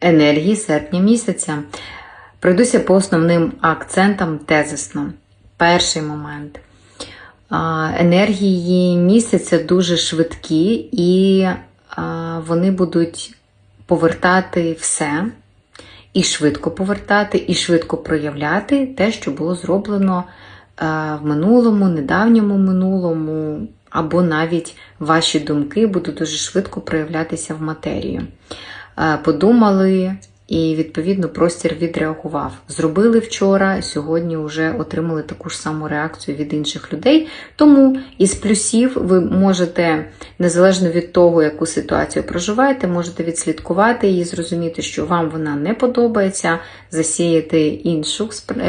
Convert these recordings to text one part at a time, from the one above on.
енергії серпня місяця. Пройдуся по основним акцентам тезисно. Перший момент. Енергії місяця дуже швидкі, і вони будуть повертати все, і швидко повертати, і швидко проявляти те, що було зроблено е, в минулому, недавньому минулому, або навіть ваші думки будуть дуже швидко проявлятися в матерію. Е, Подумали, і відповідно простір відреагував. Зробили вчора, сьогодні вже отримали таку ж саму реакцію від інших людей. Тому із плюсів ви можете, незалежно від того, яку ситуацію проживаєте, можете відслідкувати її, зрозуміти, що вам вона не подобається, засіяти іншу, е,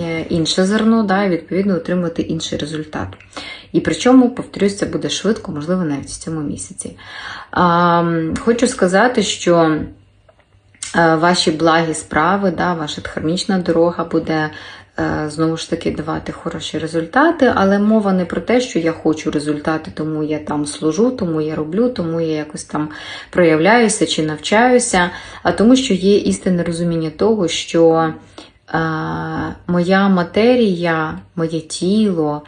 е, інше зерно, да, і відповідно отримати інший результат. І причому, повторюсь, це буде швидко, можливо, навіть в цьому місяці. Хочу сказати, що е, ваші благі справи, да, ваша дхармічна дорога буде е, знову ж таки давати хороші результати, але мова не про те, що я хочу результати, тому я там служу, тому я роблю, тому я якось там проявляюся чи навчаюся, а тому, що є істинне розуміння того, що е, моя матерія, моє тіло,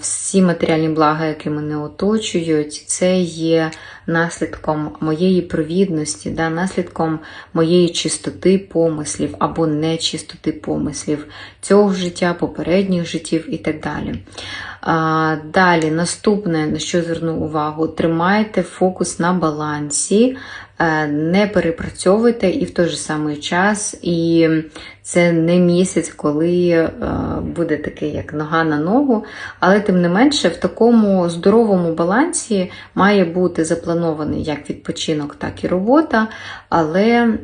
всі матеріальні блага, які мене оточують, це є наслідком моєї провідності, да, наслідком моєї чистоти помислів або нечистоти помислів цього життя, попередніх життів і так далі. А, Далі, наступне, на що зверну увагу, тримайте фокус на балансі, не перепрацьовуйте і в той же самий час. І це не місяць, коли е, буде таке, як нога на ногу, але тим не менше, в такому здоровому балансі має бути запланований як відпочинок, так і робота, але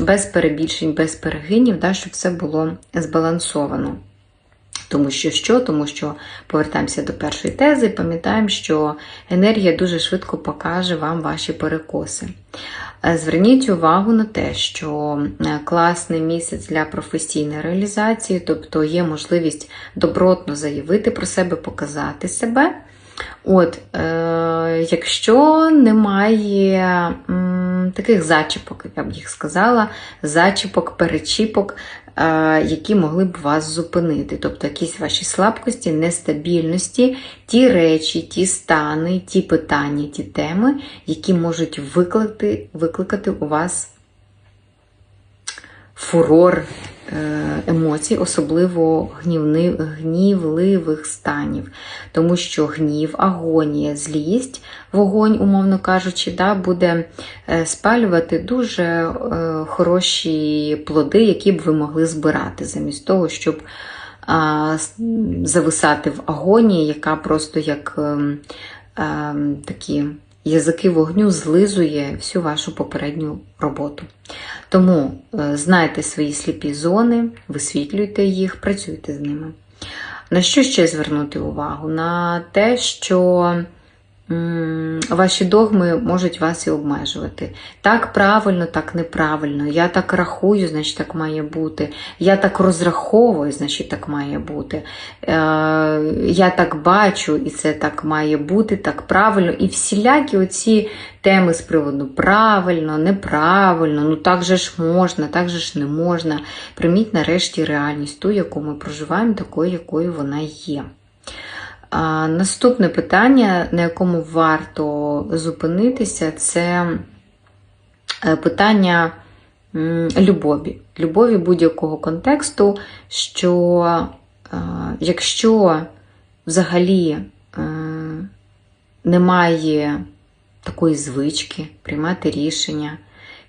без перебільшень, без перегинів, да, щоб все було збалансовано. Тому що що? Тому що повертаємося до першої тези, пам'ятаємо, що енергія дуже швидко покаже вам ваші перекоси. Е, Зверніть увагу на те, що е, класний місяць для професійної реалізації, тобто є можливість добротно заявити про себе, показати себе. От, е, якщо немає м, таких зачіпок, я б їх сказала, зачіпок, перечіпок, які могли б вас зупинити. Тобто якісь ваші слабкості, нестабільності, ті речі, ті стани, ті питання, ті теми, які можуть викликати, викликати у вас фурор емоцій, особливо гнівни, гнівливих станів. Тому що гнів, агонія, злість, вогонь, умовно кажучи, да, буде е, спалювати дуже е, хороші плоди, які б ви могли збирати, замість того, щоб зависати в агонії, яка просто як ем, ем, такі язики вогню злизує всю вашу попередню роботу. Тому е, знайте свої сліпі зони, висвітлюйте їх, працюйте з ними. На що ще звернути увагу? На те, що ваші догми можуть вас і обмежувати. Так правильно, так неправильно. Я так рахую, значить так має бути. Я так розраховую, значить так має бути. Е, я так бачу, і це так має бути, так правильно. І всілякі оці теми з приводу правильно, неправильно, ну так же ж можна, так же ж не можна. Прийміть нарешті реальність, ту, яку ми проживаємо, такою, якою вона є. Наступне питання, на якому варто зупинитися, це е, питання любові. Любові будь-якого контексту, що е, якщо взагалі е, немає такої звички приймати рішення,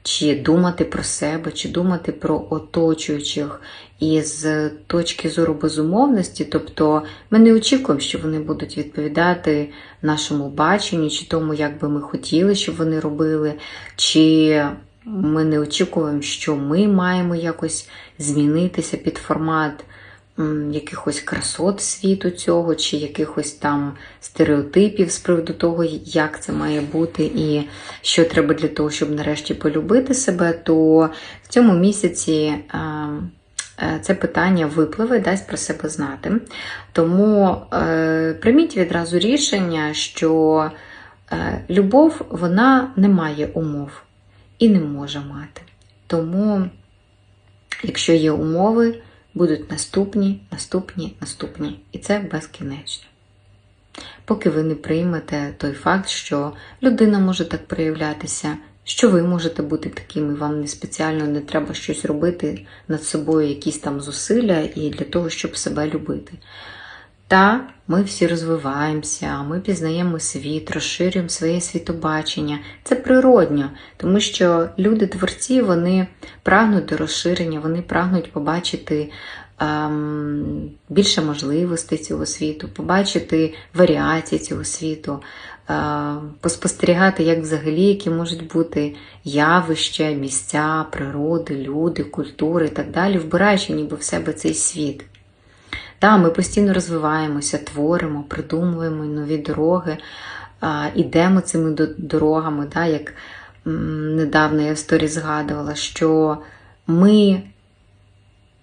чи думати про себе, чи думати про оточуючих. І з точки зору безумовності, тобто ми не очікуємо, що вони будуть відповідати нашому баченню, чи тому, як би ми хотіли, щоб вони робили, чи ми не очікуємо, що ми маємо якось змінитися під формат якихось красот світу цього, чи якихось там стереотипів з приводу того, як це має бути, і що треба для того, щоб нарешті полюбити себе, то в цьому місяці. е, е, Це питання випливе, дасть про себе знати. Тому е, прийміть відразу рішення, що е, любов вона не має умов. і не може мати. Тому, якщо є умови, будуть наступні, наступні, наступні. І це безкінечно. Поки ви не приймете той факт, що людина може так проявлятися, що ви можете бути такими, вам не спеціально не треба щось робити над собою, якісь там зусилля, і для того, щоб себе любити. Та ми всі розвиваємося, ми пізнаємо світ, розширюємо своє світобачення. Це природньо, тому що люди-творці вони прагнуть до розширення, вони прагнуть побачити ем, більше можливостей цього світу, побачити варіації цього світу, е, поспостерігати, як взагалі які можуть бути явища, місця, природи, люди, культури і так далі, вбираючи ніби в себе цей світ. Да, ми постійно розвиваємося, творимо, придумуємо нові дороги, ідемо цими дорогами, да, як недавно я в сторі згадувала, що ми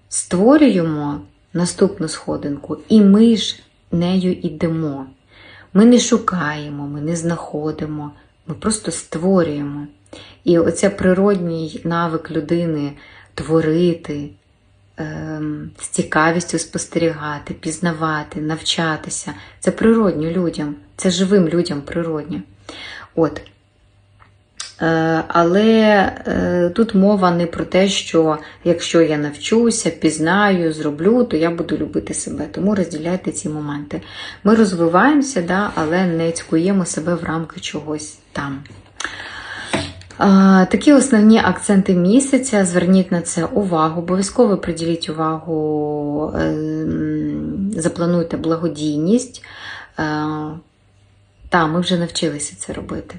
створюємо наступну сходинку, і ми ж нею йдемо. Ми не шукаємо, ми не знаходимо, ми просто створюємо. І оця природній навик людини творити, з цікавістю спостерігати, пізнавати, навчатися. Це природньо людям, це живим людям природньо. От. Е, Але е, тут мова не про те, що якщо я навчуся, пізнаю, зроблю, то я буду любити себе. Тому розділяйте ці моменти. Ми розвиваємося, да, але не цькуємо себе в рамки чогось там. Такі основні акценти місяця. Зверніть на це увагу. Обов'язково приділіть увагу, ем, заплануйте благодійність. Е, Та, ми вже навчилися це робити.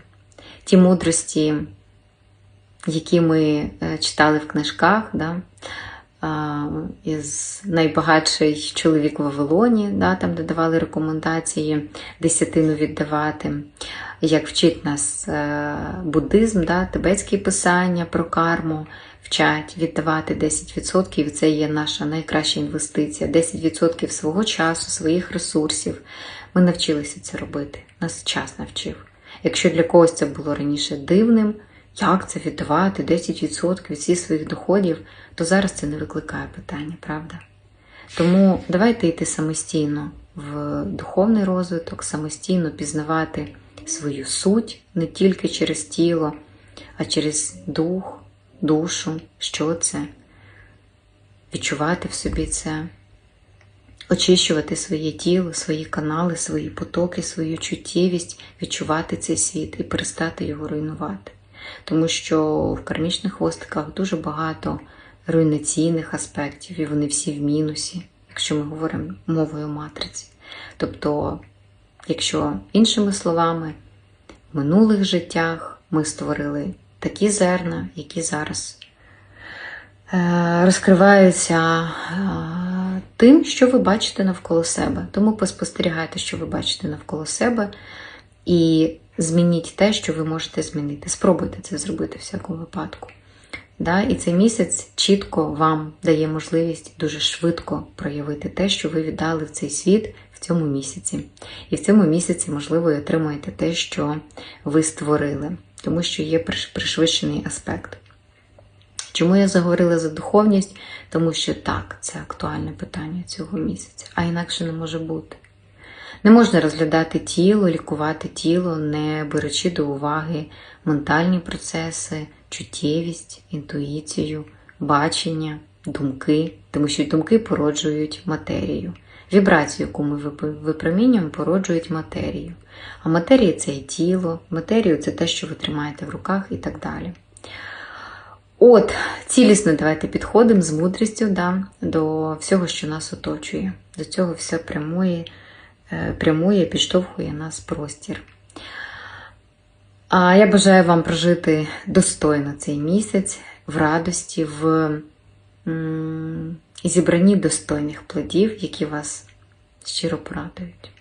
Ті мудрості, які ми е, читали в книжках, да? а, із найбагатший чоловік в Вавилоні, да? там де давали рекомендації десятину віддавати як вчить нас е, буддизм, да, тибетські писання про карму, вчать віддавати 10%, і це є наша найкраща інвестиція. 10% свого часу, своїх ресурсів. Ми навчилися це робити. Нас час навчив. Якщо для когось це було раніше дивним, як це віддавати 10% від всіх своїх доходів, то зараз це не викликає питання, правда? Тому давайте йти самостійно в духовний розвиток, самостійно пізнавати свою суть не тільки через тіло, а через дух, душу, що це, відчувати в собі це, очищувати своє тіло, свої канали, свої потоки, свою чуттєвість, відчувати цей світ і перестати його руйнувати. Тому що в кармічних хвостиках дуже багато руйнаційних аспектів, і вони всі в мінусі, якщо ми говоримо мовою матриці. Тобто, якщо іншими словами, в минулих життях ми створили такі зерна, які зараз е, розкриваються е, тим, що ви бачите навколо себе. Тому поспостерігайте, що ви бачите навколо себе, і змініть те, що ви можете змінити. Спробуйте це зробити в всякому випадку. Да? І цей місяць чітко вам дає можливість дуже швидко проявити те, що ви віддали в цей світ в цьому місяці. І в цьому місяці, можливо, і отримаєте те, що ви створили, тому що є пришвидшений аспект. Чому я заговорила за духовність? Тому що так, це актуальне питання цього місяця, а інакше не може бути. Не можна розглядати тіло, лікувати тіло, не беручи до уваги ментальні процеси, чуттєвість, інтуїцію, бачення, думки, тому що думки породжують матерію. Вібрацію, яку ми випромінюємо, породжують матерію. А матерія це і тіло, матерію це те, що ви тримаєте в руках і так далі. От, цілісно давайте підходимо з мудрістю да, до всього, що нас оточує. До цього все прямує, прямує, підштовхує нас простір. А я бажаю вам прожити достойно цей місяць в радості, в зібранні достойних плодів, які вас щиро порадують.